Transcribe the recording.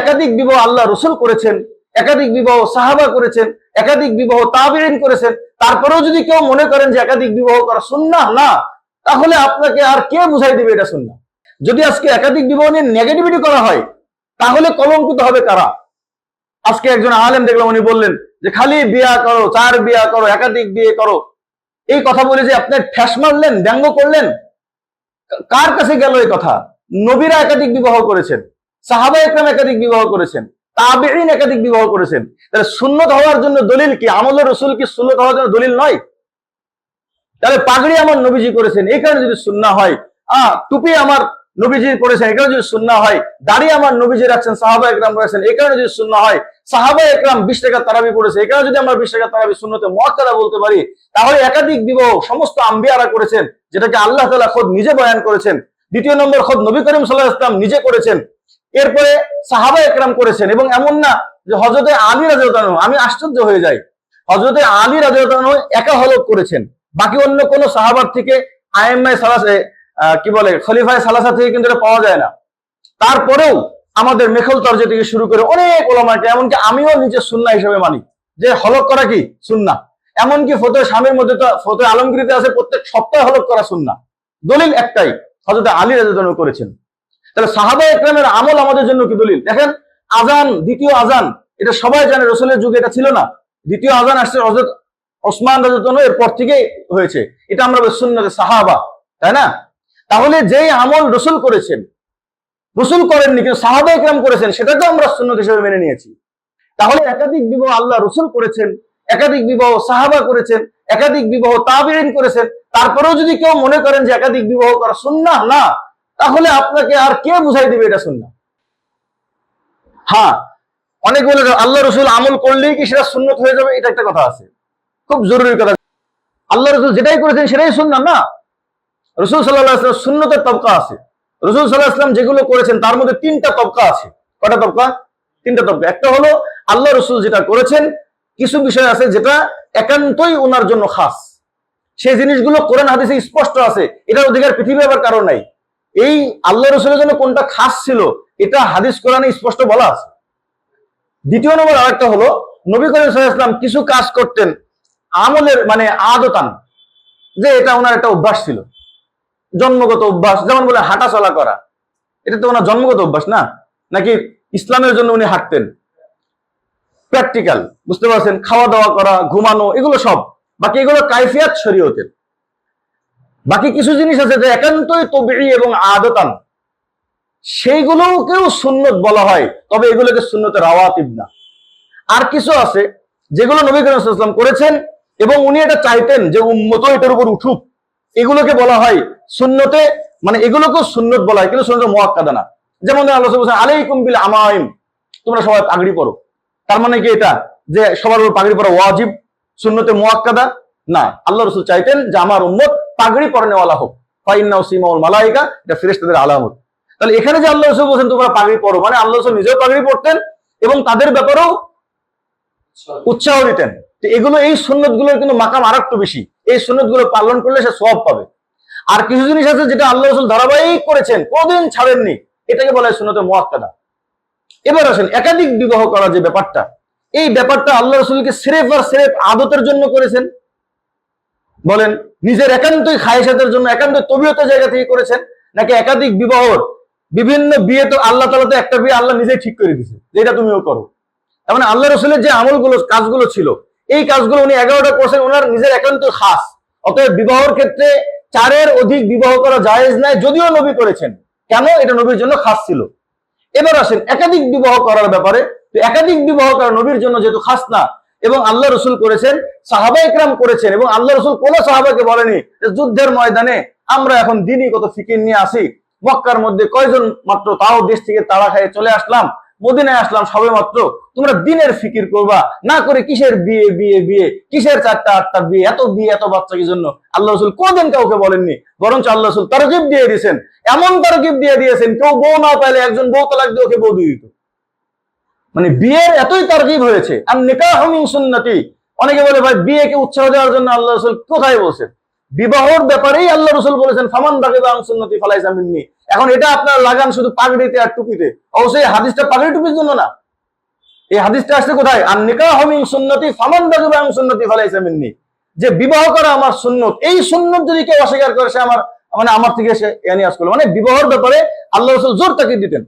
একাধিক বিবাহ আল্লাহ রসুল করেছেন, একাধিক বিবাহ সাহাবা করেছেন, একাধিক বিবাহ তাবিরিন করেছেন, তারপরেও যদি কেউ মনে করেন যে একাধিক বিবাহ করা সুন্না না, তাহলে আপনাকে আর কে বুঝাই দিবে এটা সুন্না যদি আজকে একাধিক বিবাহ নিয়ে নেগেটিভিটি করা হয়, তাহলে কলঙ্কিত হবে কারা? আজকে একজন আলেম দেখলাম, উনি বললেন যে খালি বিয়া করো, চার বিয়া করো, একাধিক বিয়ে করো। এই কথা বলে যে আপনি ঠেস মারলেন, ব্যঙ্গ করলেন? কার কাছে গেল এই কথা? নবীরা একাধিক বিবাহ করেছেন। সাহাবা একরাম একাধিক বিবাহ করেছেন তাবেইন একাধিক বিবাহ করেছেন। তাহলে সুন্নত হওয়ার জন্য দলিল কি? আমলের রসুল কি সুন্নত হওয়ার জন্য দলিল নয়? তাহলে পাগড়ি আমার নবীজি করেছেন, এই কারণে যদি সুন্না হয় আহ টুপি আমার করেছেন এই কারণে যদি সুন্না হয়, দাড়ি আমার নবীজি রাখছেন, সাহাবা একরাম করেছেন এই কারণে যদি সুন্না হয়, সাহাবা একরাম বিশ টাকা তারাবি করেছে এই কারণে যদি আমরা বিশ টাকা তারাবি শূন্যতে মহাত্তারা বলতে পারি, তাহলে একাধিক বিবাহ সমস্ত আম্বিয়ারা করেছেন, যেটাকে আল্লাহ তালা খোদ নিজে বয়ান করেছেন। দ্বিতীয় নম্বর খোদ নবী করিম সাল্লাহ ইসলাম নিজে করেছেন। এরপরে সাহাবা একরাম করেছেন এবং এমন না যে হজরতে আলী রাজতানু আমি আশ্চর্য হয়ে যাই। হজরতে আলী রাজতানু একা হলক করেছেন। বাকি অন্য কোন সাহাবার থেকে আইএমআই সালাসে কি বলে, খলিফায় সালাসা থেকে কিন্তু পাওয়া যায় না। তারপরেও আমাদের মেখল তর্জে থেকে শুরু করে অনেক ওলামাকে, এমনকি আমিও নিজে সুন্না হিসেবে মানি। যে হলক করা কি? সুন্না এমনকি ফতে স্বামীর মধ্যে তো ফতো আলমগিরিতে আছে, প্রত্যেক সপ্তাহে হলক করা সুন্না দলিল একটাই হজরত আলী রাজতানু করেছেন। তাহলে সাহাবা একরামের আমল আমাদের জন্য কি দলিল? দেখেন আজান দ্বিতীয় আজান এটা সবাই জানে, রসুলের যুগে এটা ছিল না। দ্বিতীয় আজান আসছে হজরত ওসমান রাজতন এরপর থেকে হয়েছে। এটা আমরা সুন্নতে সাহাবা, তাই না? তাহলে যেই আমল রসুল করেছেন, রসুল করেননি, কিন্তু সাহাবা একরাম করেছেন, সেটাকেও আমরা সুন্নত হিসেবে মেনে নিয়েছি। তাহলে একাধিক বিবাহ আল্লাহ রসুল করেছেন, একাধিক বিবাহ সাহাবা করেছেন, একাধিক বিবাহ তাবিরিন করেছেন, তারপরেও যদি কেউ মনে করেন যে একাধিক বিবাহ করা সুন্না না তাহলে আপনাকে আর কে বুঝাই দিবে এটা সুন্না হ্যাঁ অনেক বলে আল্লাহ রসুল আমল করলেই কি সেটা সুন্নত হয়ে যাবে? এটা একটা কথা আছে। খুব জরুরি কথা। আল্লাহ রসুল যেটাই করেছেন সেটাই সুন্না না। রসুল সাল্লাহ আসলাম তবকা আছে। রসুল সাল্লাহ আসলাম যেগুলো করেছেন তার মধ্যে তিনটা তবকা আছে। কটা তবকা? তিনটা তবকা। একটা হলো আল্লাহ রসুল যেটা করেছেন, কিছু বিষয় আছে যেটা একান্তই ওনার জন্য খাস। সেই জিনিসগুলো কোরআন হাদিসে স্পষ্ট আছে। এটার অধিকার পৃথিবী আবার কারও নাই। এই আল্লাহ রসুলের জন্য কোনটা খাস ছিল, এটা হাদিস কোরআনে স্পষ্ট বলা আছে। দ্বিতীয় নম্বর আরেকটা হলো, নবী করিম আলাইহি কিছু কাজ করতেন আমলের মানে আদতান, যে এটা ওনার একটা অভ্যাস ছিল। জন্মগত অভ্যাস, যেমন বলে হাঁটা চলা করা। এটা তো ওনার জন্মগত অভ্যাস না? নাকি ইসলামের জন্য উনি হাঁটতেন? প্র্যাকটিক্যাল বুঝতে পারছেন? খাওয়া দাওয়া করা, ঘুমানো, এগুলো সব। বাকি এগুলো কাইফিয়াত শরীয়তের। বাকি কিছু জিনিস আছে যে একান্তই তবিঈ এবং আদতান। সেইগুলোকেও সুন্নত বলা হয়, তবে এগুলোকে সুন্নতের রাওয়াতিব না। আর কিছু আছে যেগুলো নবী করিম করেছেন এবং উনি এটা চাইতেন যে উম্মত এটার উপর উঠুক। এগুলোকে বলা হয় সুন্নতে মানে এগুলোকেও সুন্নত বলা হয়, কিন্তু সুন্নত মুআক্কাদা না। যেমন আল্লাহ বলছেন, আলাইকুম বিল তোমরা সবাই পাগড়ি পরো। তার মানে কি এটা? যে সবার উপর পাগড়ি পরা ওয়াজিব, সুন্নতে মুআক্কাদা না। আল্লাহ রসুল চাইতেন যে আমার উম্মত পাগড়ি পরনেওয়ালা হোক ফাইন্নাউ সিমাউল মালাইকা, এটা ফেরেশতাদের আলামত। তাহলে এখানে যে আল্লাহ রসুল বলছেন, তোমরা পাগড়ি পরো মানে আল্লাহ রসুল নিজেও পাগড়ি পরতেন এবং তাদের ব্যাপারেও উৎসাহ দিতেন। এগুলো, এই সুন্নতগুলোর কিন্তু মাকাম আর একটু বেশি। এই সুন্নতগুলো পালন করলে সে সব পাবে। আর কিছু জিনিস আছে যেটা আল্লাহ রসুল ধারাবাহিক করেছেন, কোনদিন ছাড়েননি। এটাকে বলা হয় সুন্নতে মোয়াক্কাদা। এবার আসেন, একাধিক বিবাহ করা যে ব্যাপারটা, এই ব্যাপারটা আল্লাহ রসুলকে সিরেফ আর সিরেফ আদতের জন্য করেছেন। বলেন, নিজের একান্তই খায়েসাতের জন্য একান্ত তবিয়তের জায়গা থেকে করেছেন, নাকি একাধিক বিবাহর বিভিন্ন বিয়ে তো আল্লাহ তালা তো একটা বিয়ে আল্লাহ নিজেই ঠিক করে দিছে যে এটা তুমিও করো। তার মানে আল্লাহ রসুলের যে আমলগুলো, কাজগুলো ছিল, এই কাজগুলো উনি এগারোটা করছেন ওনার নিজের একান্ত খাস। অতএব বিবাহর ক্ষেত্রে চারের অধিক বিবাহ করা জায়েজ নাই যদিও নবী করেছেন। কেন? এটা নবীর জন্য খাস ছিল। এবার আসেন, একাধিক বিবাহ করার ব্যাপারে, তো একাধিক বিবাহ করা নবীর জন্য যেহেতু খাস না এবং আল্লাহ রসুল করেছেন, সাহাবা ইকরাম করেছেন, এবং আল্লাহ রসুল কোন সাহাবাকে বলেনি যে যুদ্ধের ময়দানে আমরা এখন দিনই কত ফিকির নিয়ে আসি। মক্কার মধ্যে কয়জন মাত্র তাও দেশ থেকে তাড়া খাইয়ে চলে আসলাম, মদিনায় আসলাম সবে মাত্র। তোমরা দিনের ফিকির করবা, না করে কিসের বিয়ে বিয়ে বিয়ে, কিসের চারটা, আটটা বিয়ে, এত বিয়ে, এত বাচ্চা কি জন্য? আল্লাহ রসুল কোনদিন কাউকে বলেননি, বরঞ্চ আল্লাহ রসুল তারকিব দিয়ে দিয়েছেন। এমন তারকিব দিয়ে দিয়েছেন, কেউ বউ না পাইলে একজন বউ তালাক দিয়ে ওকে বউ দিয়ে দিত। মানে বিয়ের এতই তারকিব হয়েছে। আর নিকাহ মিন সুন্নতি। অনেকে বলে, ভাই, বিয়েকে উৎসাহ দেওয়ার জন্য আল্লাহ রসুল কোথায় বলছেন? বিবাহর ব্যাপারেই আল্লাহ রসুল বলেছেন, ফামান আন সুন্নতি ফালাইসা মিন্নি। এখন এটা আপনার লাগান শুধু পাগড়িতে আর টুপিতে। অবশ্যই হাদিসটা পাগড়ি টুপির জন্য না। এই হাদিসটা আসছে কোথায়? আর নিকাহ হমিং সুন্নতি ফামান দাজুবাং সুন্নতি ফালাইসা মিন্নি। যে বিবাহ করা আমার সুন্নত, এই সুন্নত যদি কেউ অস্বীকার করে, সে আমার মানে আমার থেকে সে এনিয়াস করল। মানে বিবাহের ব্যাপারে আল্লাহ রসুল জোর তাকে দিতেন।